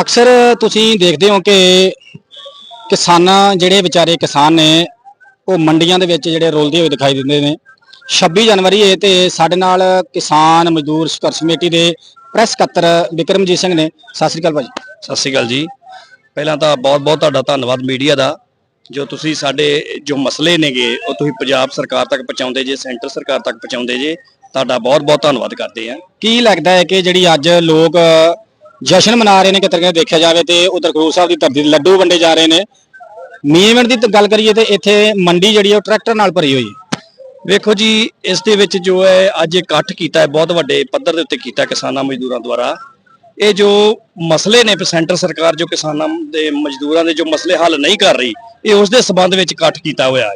ਅਕਸਰ ਤੁਸੀਂ ਦੇਖਦੇ ਹੋ ਕਿ ਕਿਸਾਨਾਂ ਜਿਹੜੇ ਵਿਚਾਰੇ ਕਿਸਾਨ ਨੇ, ਉਹ ਮੰਡੀਆਂ ਦੇ ਵਿੱਚ ਜਿਹੜੇ ਰੋਲਦੇ ਹੋਏ ਦਿਖਾਈ ਦਿੰਦੇ ਨੇ। 26 ਜਨਵਰੀ ਹੈ ਤੇ ਸਾਡੇ ਨਾਲ ਕਿਸਾਨ ਮਜ਼ਦੂਰ ਸੰਘਰਸ਼ ਕਮੇਟੀ ਦੇ ਪ੍ਰੈਸ ਸਕੱਤਰ ਵਿਕਰਮਜੀਤ ਸਿੰਘ ਨੇ। ਸਤਿ ਸ੍ਰੀ ਅਕਾਲ ਭਾਜੀ। ਸਤਿ ਸ਼੍ਰੀ ਅਕਾਲ ਜੀ। ਪਹਿਲਾਂ ਤਾਂ ਬਹੁਤ-ਬਹੁਤ ਤੁਹਾਡਾ ਧੰਨਵਾਦ ਮੀਡੀਆ ਦਾ। ਜੋ ਤੁਸੀਂ ਸਾਡੇ, ਜੋ ਮਸਲੇ ਨੇਗੇ, ਉਹ ਤੁਸੀਂ ਪੰਜਾਬ ਸਰਕਾਰ ਤੱਕ ਪਹੁੰਚਾਉਂਦੇ ਜੇ, ਸੈਂਟਰ ਸਰਕਾਰ ਤੱਕ ਪਹੁੰਚਾਉਂਦੇ ਜੇ, ਤੁਹਾਡਾ ਬਹੁਤ-ਬਹੁਤ ਧੰਨਵਾਦ ਕਰਦੇ ਆ ਕੀ ਲੱਗਦਾ ਹੈ ਕਿ ਜਿਹੜੀ ਅੱਜ ਲੋਕ ਜਸ਼ਨ ਮਨਾ ਰਹੇ ਨੇ, ਕਿਤੇ ਕਿਤੇ ਦੇਖਿਆ ਜਾਵੇ ਤੇ ਉਧਰ ਖਡੂਰ ਸਾਹਿਬ ਦੀ ਧਰਤੀ ਤੇ ਲੱਡੂ ਵੰਡੇ ਜਾ ਰਹੇ ਨੇ। ਮੀਨਮੈਂਟ ਦੀ ਗੱਲ ਕਰੀਏ ਤੇ ਇੱਥੇ ਮੰਡੀ ਜਿਹੜੀ ਉਹ ਟਰੈਕਟਰ ਨਾਲ ਭਰੀ ਹੋਈ ਵੇਖੋ ਜੀ, ਇਸ ਦੇ ਵਿੱਚ ਜੋ ਹੈ, ਅੱਜ ਇਕੱਠ ਕੀਤਾ ਹੈ, ਬਹੁਤ ਵੱਡੇ ਪੱਧਰ ਦੇ ਉੱਤੇ ਕੀਤਾ ਕਿਸਾਨਾਂ ਮਜ਼ਦੂਰਾਂ ਦੁਆਰਾ। ਇਹ ਜੋ ਮਸਲੇ ਨੇ ਸੈਂਟਰ ਸਰਕਾਰ ਜੋ ਕਿਸਾਨਾਂ ਦੇ ਮਜ਼ਦੂਰਾਂ ਦੇ ਜੋ ਮਸਲੇ ਹੱਲ ਨਹੀਂ ਕਰ ਰਹੀ, ਇਹ ਉਸ ਦੇ ਸਬੰਧ ਵਿੱਚ ਇਕੱਠ ਕੀਤਾ ਹੋਇਆ ਹੈ।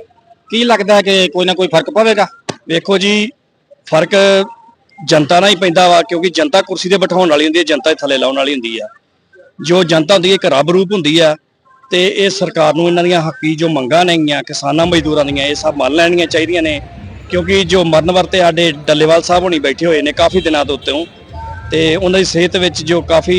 ਕੀ ਲੱਗਦਾ ਹੈ ਕਿ ਕੋਈ ਨਾ ਕੋਈ ਫ਼ਰਕ ਪਵੇਗਾ? ਵੇਖੋ ਜੀ, ਫ਼ਰਕ ਜਨਤਾ ਨਾਲ ਹੀ ਪੈਂਦਾ ਵਾ, ਕਿਉਂਕਿ ਜਨਤਾ ਕੁਰਸੀ ਤੇ ਬਿਠਾਉਣ ਵਾਲੀ ਹੁੰਦੀ ਹੈ, ਜਨਤਾ ਦੇ ਥੱਲੇ ਲਾਉਣ ਵਾਲੀ ਹੁੰਦੀ ਆ ਜੋ ਜਨਤਾ ਹੁੰਦੀ ਹੈ, ਇੱਕ ਰੱਬ ਰੂਪ ਹੁੰਦੀ ਆ, ਤੇ ਇਹ ਸਰਕਾਰ ਨੂੰ ਇਹਨਾਂ ਦੀਆਂ ਹੱਕੀ ਜੋ ਮੰਗਾਂ ਨੇਗੀਆਂ ਕਿਸਾਨਾਂ ਮਜ਼ਦੂਰਾਂ ਦੀਆਂ, ਇਹ ਸਭ ਮੰਨ ਲੈਣੀਆਂ ਚਾਹੀਦੀਆਂ ਨੇ। ਕਿਉਂਕਿ ਜੋ ਮਰਨ ਵਰਤੇ ਸਾਡੇ ਡੱਲੇਵਾਲ ਸਾਹਿਬ ਹੋਣੀ ਬੈਠੇ ਹੋਏ ਨੇ, ਕਾਫੀ ਦਿਨਾਂ ਤੋਂ ਉੱਤੇ ਤੇ ਉਹਨਾਂ ਦੀ ਸਿਹਤ ਵਿੱਚ ਜੋ ਕਾਫੀ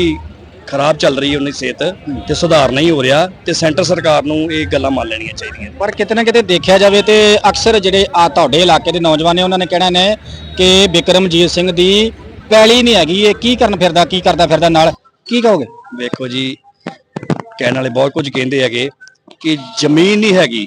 ਖਰਾਬ ਚੱਲ ਰਹੀ ਹੈ ਉਹਨਾਂ ਦੀ ਸਿਹਤ ਤੇ ਸੁਧਾਰ ਨਹੀਂ ਹੋ ਰਿਹਾ ਤੇ ਸੈਂਟਰ ਸਰਕਾਰ ਨੂੰ ਇਹ ਗੱਲਾਂ ਮੰਨ ਲੈਣੀਆਂ ਚਾਹੀਦੀਆਂ ਪਰ ਕਿਤੇ ਨਾ ਕਿਤੇ ਦੇਖਿਆ ਜਾਵੇ ਤੇ ਅਕਸਰ ਜਿਹੜੇ ਆ ਤੁਹਾਡੇ ਇਲਾਕੇ ਦੇ ਨੌਜਵਾਨ ਨੇ ਉਹਨਾਂ ਨੇ ਕਹਿਣਾ ਨੇ ਕਿ ਬਿਕਰਮਜੀਤ ਸਿੰਘ ਦੀ ਪੈਲੀ ਨਹੀਂ ਹੈਗੀ ਇਹ ਕੀ ਕਰਨ ਫਿਰਦਾ ਕੀ ਕਰਦਾ ਫਿਰਦਾ ਨਾਲ? ਕੀ ਕਹੋਗੇ? ਵੇਖੋ ਜੀ ਕਹਿਣ ਵਾਲੇ ਬਹੁਤ ਕੁਝ ਕਹਿੰਦੇ ਹੈਗੇ ਕਿ ਜ਼ਮੀਨ ਨਹੀਂ ਹੈਗੀ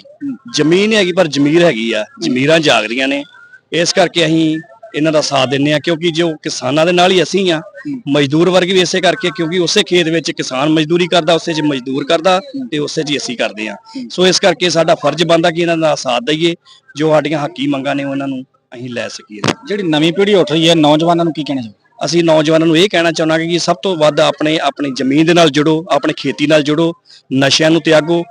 ਜ਼ਮੀਨ ਨਹੀਂ ਹੈਗੀ ਪਰ ਜ਼ਮੀਰ ਹੈਗੀ ਆ ਜ਼ਮੀਰਾਂ ਜਾਗ ਰਹੀਆਂ ਨੇ। ਇਸ ਕਰਕੇ ਅਸੀਂ ਇਹਨਾਂ ਦਾ ਸਾਥ ਦਿੰਨੇ ਆ ਕਿਉਂਕਿ ਜੋ ਕਿਸਾਨਾਂ ਦੇ ਨਾਲ ਹੀ ਅਸੀਂ ਆ ਮਜ਼ਦੂਰ ਵਰਗ ਵੀ ਇਸੇ ਕਰਕੇ ਕਿਉਂਕਿ ਉਸੇ ਖੇਤ ਵਿੱਚ ਕਿਸਾਨ ਮਜ਼ਦੂਰੀ ਕਰਦਾ ਉਸੇ 'ਚ ਮਜ਼ਦੂਰ ਕਰਦਾ ਤੇ ਉਸੇ 'ਚ ਹੀ ਅਸੀਂ ਕਰਦੇ ਆ ਸੋ ਇਸ ਕਰਕੇ ਸਾਡਾ ਫਰਜ਼ ਬਣਦਾ ਕਿ ਇਹਨਾਂ ਦਾ ਸਾਥ ਦਈਏ ਜੋ ਸਾਡੀਆਂ ਹੱਕੀ ਮੰਗਾਂ ਨੇ ਉਹਨਾਂ ਨੂੰ ਅਸੀਂ ਲੈ ਸਕੀਏ। ਜਿਹੜੀ ਨਵੀਂ ਪੀੜ੍ਹੀ ਉੱਠ ਰਹੀ ਹੈ ਨੌਜਵਾਨਾਂ ਨੂੰ ਕੀ ਕਹਿਣਾ ਚਾਹੋਗੇ? ਅਸੀਂ ਨੌਜਵਾਨਾਂ ਨੂੰ ਇਹ ਕਹਿਣਾ ਚਾਹੁੰਦਾ ਕਿ ਸਭ ਤੋਂ ਵੱਧ ਆਪਣੇ ਆਪਣੀ ਜ਼ਮੀਨ ਦੇ ਨਾਲ ਜੁੜੋ ਆਪਣੇ ਖੇਤੀ ਨਾਲ ਜੁੜੋ ਨਸ਼ਿਆਂ ਨੂੰ ਤਿਆਗੋ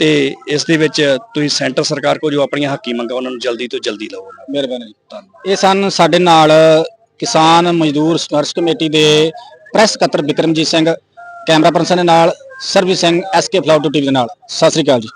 ਤੇ ਇਸ ਦੇ ਵਿੱਚ ਤੁਸੀਂ ਸੈਂਟਰ ਸਰਕਾਰ ਕੋਲ ਜੋ ਆਪਣੀਆਂ ਹੱਕੀ ਮੰਗਾਂ, ਉਹਨਾਂ ਨੂੰ ਜਲਦੀ ਤੋਂ ਜਲਦੀ ਲਵੋ ਮਿਹਰਬਾਨੀ ਧੰਨਵਾਦ। ਇਹ ਸਨ ਸਾਡੇ ਨਾਲ ਕਿਸਾਨ ਮਜ਼ਦੂਰ ਸੰਘਰਸ਼ ਕਮੇਟੀ ਦੇ ਪ੍ਰੈਸ ਸਕੱਤਰ ਵਿਕਰਮਜੀਤ ਸਿੰਘ, ਕੈਮਰਾ ਪਰਸਨ ਦੇ ਨਾਲ ਸਰਵਿਸ ਸਿੰਘ ਐਸਕੇ ਫਲਾਊਟ ਟੀਵੀ ਦੇ ਨਾਲ। ਸਤਿ ਸ੍ਰੀ ਅਕਾਲ ਜੀ।